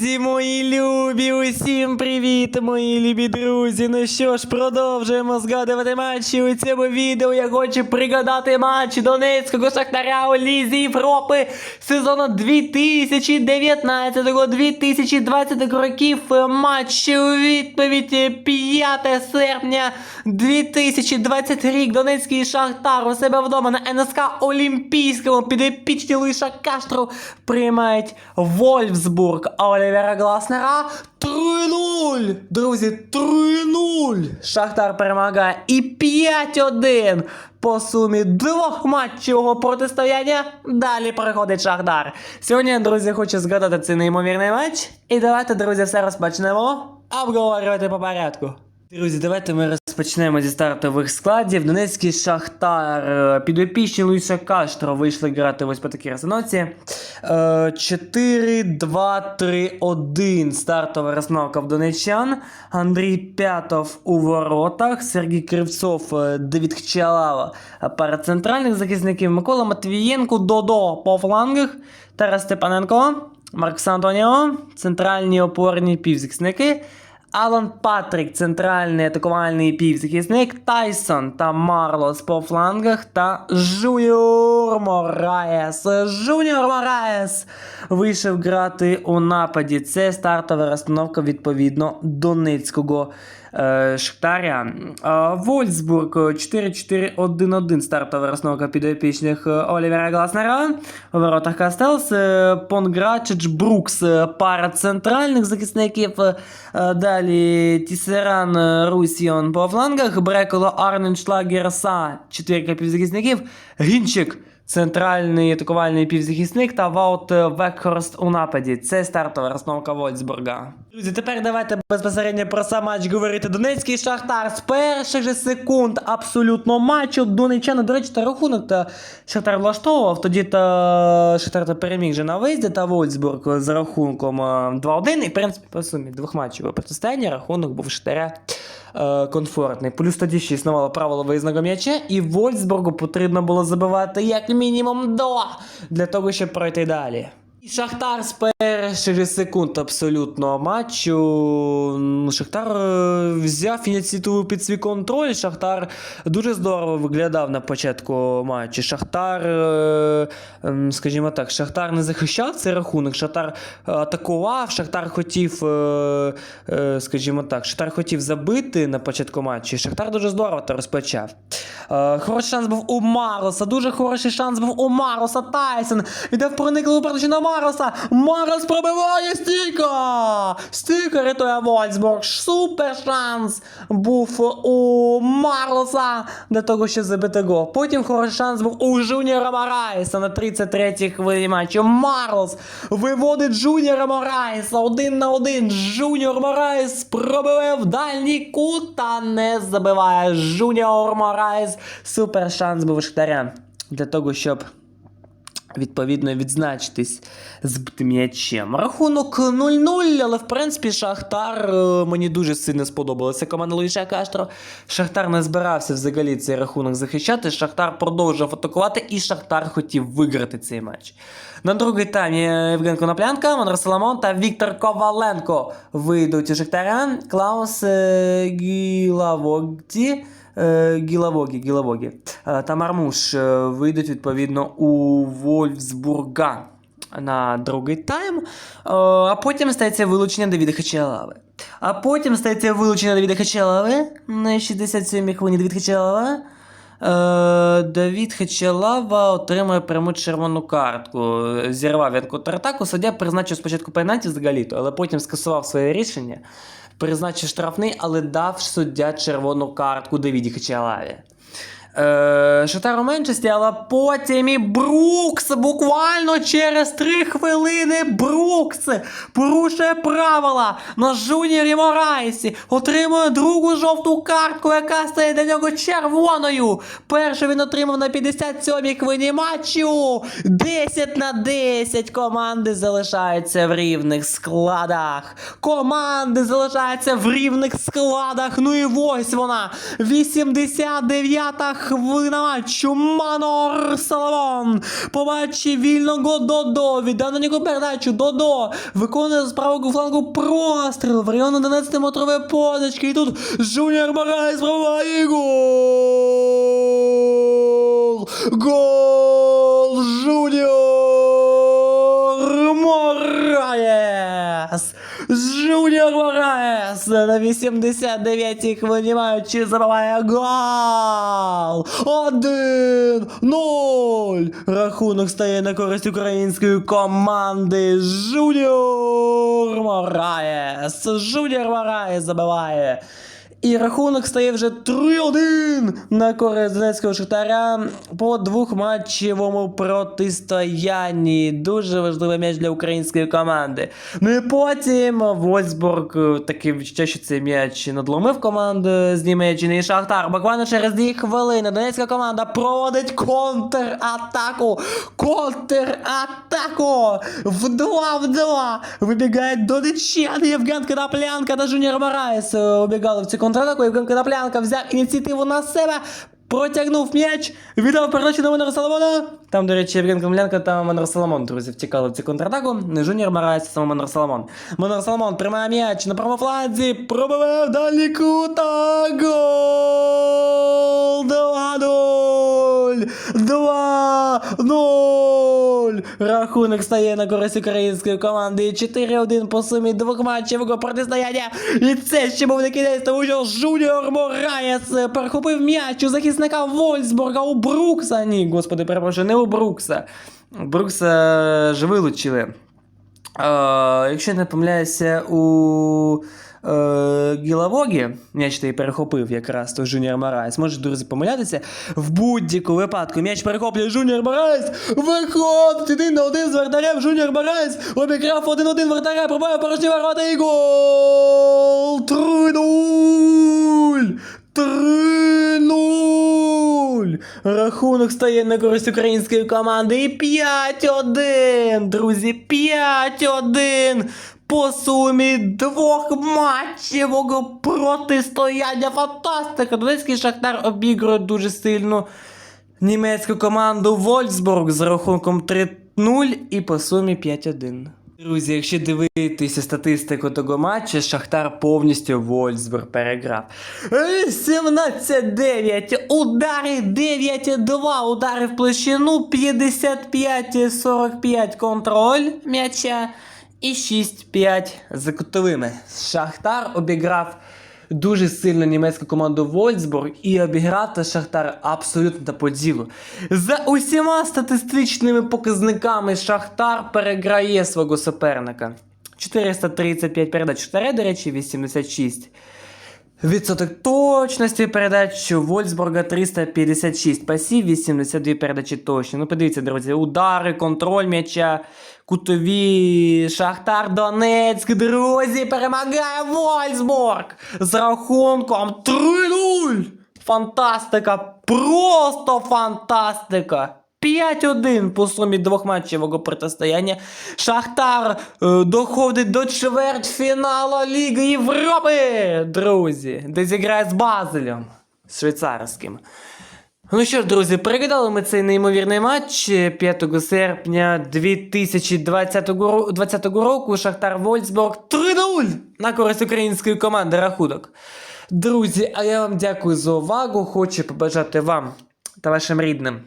Друзі, мої любі, усім привіт, мої любі друзі. Ну що ж, продовжуємо згадувати матчі у цьому відео. Я хочу пригадати матч Донецького Шахтаря у Лізі Європи сезону 2019-2020 років. Матч у відповідь 5 серпня 2020 рік. Донецький Шахтар у себе вдома на НСК Олімпійському підепічні Луїша Каштру приймають Вольфсбург Олівера Гласнера 3-0! Друзі, 3-0! Шахтар перемагає і 5-1 по сумі двох матчевого протистояння. Далі приходить Шахтар. Сьогодні, друзі, хочу згадати цей неймовірний матч. І давайте, друзі, все розпочнемо. Обговорювати по порядку. Друзі, давайте ми розпочнемо зі стартових складів. Донецький Шахтар, е, підопічні Луїша Каштро вийшли грати ось по такій розстановці. Е, 4-2-3-1 стартова розстановка в донеччан. Андрій П'ятов у воротах, Сергій Кривцов, е, Давід Хчалава е, пара центральних захисників, Микола Матвієнко, Додо по флангах, Тарас Степаненко, Маркс Антоніо, центральні опорні півзахисники. Алан Патрік, центральний атакувальний півзахисник, Тайсон та Марлос по флангах та Жуніор Мораес. Жуніор Мораес вийшов грати у нападі. Це стартова розстановка відповідно Донецького е, Шахтаря. Е, Вольсбург 4-4-1-1 стартова розстановка підопічних е, Олівера Гласнера. У воротах Кастелс, е, Понграчич, Брукс, е, пара центральних захисників. Е, Далі Тісеран, е, Русіон по флангах, Бреколо, Арнен, Шлагер, Са, четвірка півзахисників, Гінчик, центральний атакувальний півзахисник та Ваут е, Векхорст у нападі. Це стартова розстановка Вольсбурга. Друзі, тепер давайте безпосередньо про сам матч говорити. Донецький Шахтар з перших же секунд абсолютно матчу. Донеччани, до речі, та рахунок та Шахтар влаштовував. Тоді та Шахтар та переміг же на виїзді та Вольсбург з рахунком е, 2-1. І, в принципі, по сумі двох матчів протистояння рахунок був Шахтаря е, комфортний. Плюс тоді ще існувало правило виїзного м'яча, і Вольсбургу потрібно було забивати як мінімум два для того, щоб пройти далі. І Шахтар з перших секунд абсолютно матчу. ну, Шахтар е, взяв ініціативу під свій контроль. Шахтар дуже здорово виглядав на початку матчу. Шахтар, е, ем, скажімо так, Шахтар не захищав цей рахунок. Шахтар атакував, Шахтар хотів, е, скажімо так, Шахтар хотів забити на початку матчу. Шахтар дуже здорово то розпочав. Е, Хороший шанс був у Мароса. Дуже хороший шанс був у Мароса. Тайсон. Віддав проникливу передачу на Мароса. Марос пробиває стійка! Стійка рятує Вольсбург. Супер шанс був у Мароса для того, щоб забити гол. Потім хороший шанс був у Жуніора Мораєса на 33-й хвилині матчу. Марлос виводить Жуніора Мораєса один на один. Жуніор Мораєс пробиває в дальній кут та не забиває. Жуніор Мораєс. Супер шанс був у Шахтаря для того, щоб відповідно відзначитись збитим м'ячем. Рахунок 0-0, але в принципі Шахтар е, мені дуже сильно сподобалася команда Луїша Каштро. Шахтар не збирався взагалі цей рахунок захищати. Шахтар продовжував атакувати, і Шахтар хотів виграти цей матч. На другий таймі Євген Коноплянка, Монро Соломон та Віктор Коваленко вийдуть у Шахтаря. Клаус е, Гілавогді. Е, Гілавогі, Гілавогі е, та Мармуш е, вийдуть відповідно у Вольфсбурга на другий тайм. Е, А потім стається вилучення Давіда Хачалави. А потім стається вилучення Давіда Хачалави на 67-й хвилині Давід Хачалава. Е, Давід Хачалава отримує пряму червону картку. Зірвав він контратаку. Суддя призначив спочатку пенальті взагалі-то, але потім скасував своє рішення. Призначив штрафний, але дав суддя червону картку Давіді Хачалаві. Е, Шатар меншості, але потім і Брукс буквально через три хвилини Брукс порушує правила на Жуніорі Морайсі, отримує другу жовту картку, яка стає для нього червоною. Першу він отримав на 57-й хвилині матчу. 10 на 10 команди залишаються в рівних складах. Команди залишаються в рівних складах. Ну і ось вона. 89-та хвилина матчу. Манор Саламон побачив вільного Додо. Віддав на нього передачу. Додо виконує з правого флангу простріл в район 11-метрової позначки. І тут Жуніор Мараєс пробиває гол! Гол! Жуніор Мораєс! Жуніор Мораєс на 89-й хвилині матчі забиває гол! 1-0! Рахунок стає на користь української команди. Жуніор Мораєс! Жуніор Мораєс забиває. І рахунок стає вже 3-1 на користь Донецького Шахтаря по двохматчевому протистоянні. Дуже важливий м'яч для української команди. Ну і потім Вольсбург е, таке відчуття, що цей м'яч надломив команду з Німеччини і Шахтар. Буквально через дві хвилини Донецька команда проводить контратаку. Контратаку! В 2 в 2 вибігає Донеччан, Євген Коноплянка та Жуніор Мараєс е, убігали в цю контратаку Євген взяв ініціативу на себе. Протягнув м'яч, віддав передачу на Манера Соломона. Там, до речі, Євген Кремлянка та Манер Соломон, друзі, втікали в цю контратаку. Жуніор Мараєць, саме Манер Соломон. Манер Соломон приймає м'яч на правому фланзі, пробиває далі кута. Гол! Догаду! 0, 2, 0. Рахунок стає на користь української команди. 4-1 по сумі двох матчів протистояння. І це ще був не кінець, тому що Жуніор Мораєс перехопив м'яч у захисника Вольсбурга у Брукса. Ні, господи, перепрошую, не у Брукса. Брукса е, ж вилучили. Е, якщо не помиляюся, у е, м'яч той перехопив якраз той Жуніор Мораєс. Може, друзі, помилятися. В будь-якому випадку м'яч перехоплює Жуніор Мораєс. Виходить один на один з вратарем Жуніор Мораєс. Обіграв один-один вратаря, пробиває порожні ворота і гол! 3-0! 3-0! Рахунок стає на користь української команди. І 5-1! Друзі, 5-1! По сумі двох матчевого протистояння. Фантастика! Донецький Шахтар обігрує дуже сильно німецьку команду Вольсбург з рахунком 3-0 і по сумі 5-1. Друзі, якщо дивитися статистику того матчу, Шахтар повністю Вольсбург переграв. Е, 17-9, удари 9-2, удари в площину 55-45 контроль м'яча і 6-5 за кутовими. Шахтар обіграв дуже сильно німецьку команду Вольсбург і обіграв та Шахтар абсолютно по ділу. За усіма статистичними показниками Шахтар переграє свого суперника. 435 передач 4, до речі, 86. Відсоток точності передач Вольсбурга 356 пасів, 82 передачі точні. Ну, подивіться, друзі, удари, контроль м'яча, кутові, Шахтар Донецьк, друзі, перемагає Вольсбург з рахунком 3-0. Фантастика, просто фантастика. 5-1 по сумі двохматчевого протистояння. Шахтар е, доходить до чвертьфіналу Ліги Європи, друзі, де зіграє з Базелем швейцарським. Ну що ж, друзі, переглядали ми цей неймовірний матч 5 серпня 2020 року. Шахтар Вольсбург 3-0 на користь української команди рахунок. Друзі, а я вам дякую за увагу. Хочу побажати вам та вашим рідним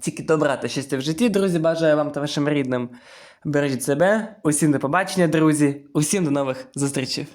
тільки добра та щастя в житті, друзі. Бажаю вам та вашим рідним. Бережіть себе. Усім до побачення, друзі. Усім до нових зустрічей.